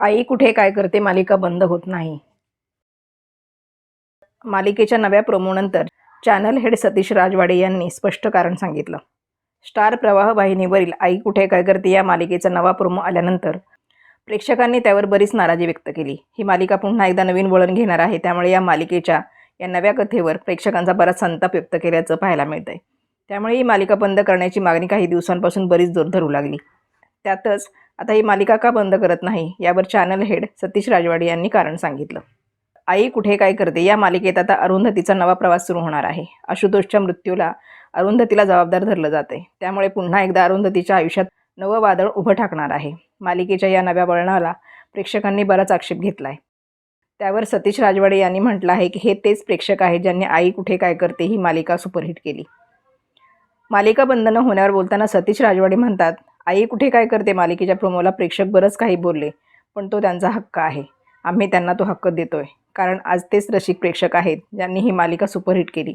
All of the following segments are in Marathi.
आई कुठे काय करते मालिका बंद होत नाही. मालिकेच्या नव्या प्रोमोनंतर चॅनल हेड सतीश राजवाडे यांनी स्पष्ट कारण सांगितलं. स्टार प्रवाह वाहिनीवरील आई कुठे काय करते या मालिकेचा नवा प्रोमो आल्यानंतर प्रेक्षकांनी त्यावर बरीच नाराजी व्यक्त केली. ही मालिका पुन्हा एकदा नवीन वळण घेणार आहे त्यामुळे या मालिकेच्या या नव्या कथेवर प्रेक्षकांचा बराच संताप व्यक्त केल्याचं पाहायला मिळतंय. त्यामुळे ही मालिका बंद करण्याची मागणी काही दिवसांपासून बरीच जोर धरू लागली. त्यातच आता ही मालिका का बंद करत नाही यावर चॅनल हेड सतीश राजवाडे यांनी कारण सांगितलं. आई कुठे काय करते या मालिकेत आता अरुंधतीचा नवा प्रवास सुरू होणार आहे. आशुतोषच्या मृत्यूला अरुंधतीला जबाबदार धरलं जाते त्यामुळे पुन्हा एकदा अरुंधतीच्या आयुष्यात नवं वादळ उभं ठाकणार आहे. मालिकेच्या या नव्या वळणाला प्रेक्षकांनी बराच आक्षेप घेतला आहे त्यावर सतीश राजवाडे यांनी म्हटलं आहे की हे तेच प्रेक्षक आहेत ज्यांनी आई कुठे काय करते ही मालिका सुपरहिट केली. मालिका बंद न होण्यावर बोलताना सतीश राजवाडे म्हणतात आई कुठे काय करते? मालिकेच्या प्रोमोला प्रेक्षक बरंच काही बोलले पण तो त्यांचा हक्क आहे. आम्ही त्यांना तो हक्क देतोय. कारण आज तेच रसिक प्रेक्षक आहेत ज्यांनी ही मालिका सुपरहिट केली.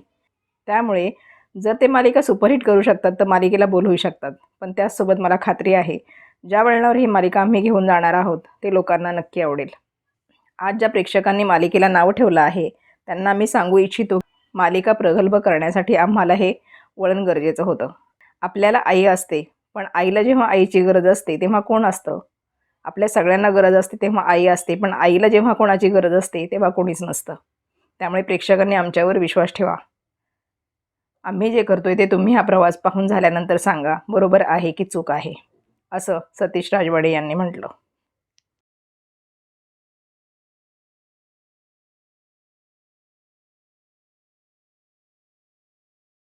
त्यामुळे जर ते मालिका सुपरहिट करू शकतात तर मालिकेला बोलवू शकतात. पण त्याचसोबत मला खात्री आहे ज्या वळणावर ही मालिका आम्ही घेऊन जाणार आहोत ते लोकांना नक्की आवडेल. आज ज्या प्रेक्षकांनी मालिकेला नाव ठेवलं आहे त्यांना मी सांगू इच्छितो मालिका प्रगल्भ करण्यासाठी आम्हाला हे वळण गरजेचं होतं. आपल्याला आई असते पण आईला जेव्हा आईची गरज असते तेव्हा कोण असतं? आपल्या सगळ्यांना गरज असते तेव्हा आई असते. पण आईला जेव्हा कोणाची गरज असते तेव्हा कोणीच नसतं. त्यामुळे प्रेक्षकांनी आमच्यावर विश्वास ठेवा. आम्ही जे करतोय ते तुम्ही हा प्रवास पाहून झाल्यानंतर सांगा. बरोबर आहे की चूक आहे? असं सतीश राजवाडे यांनी म्हटलं.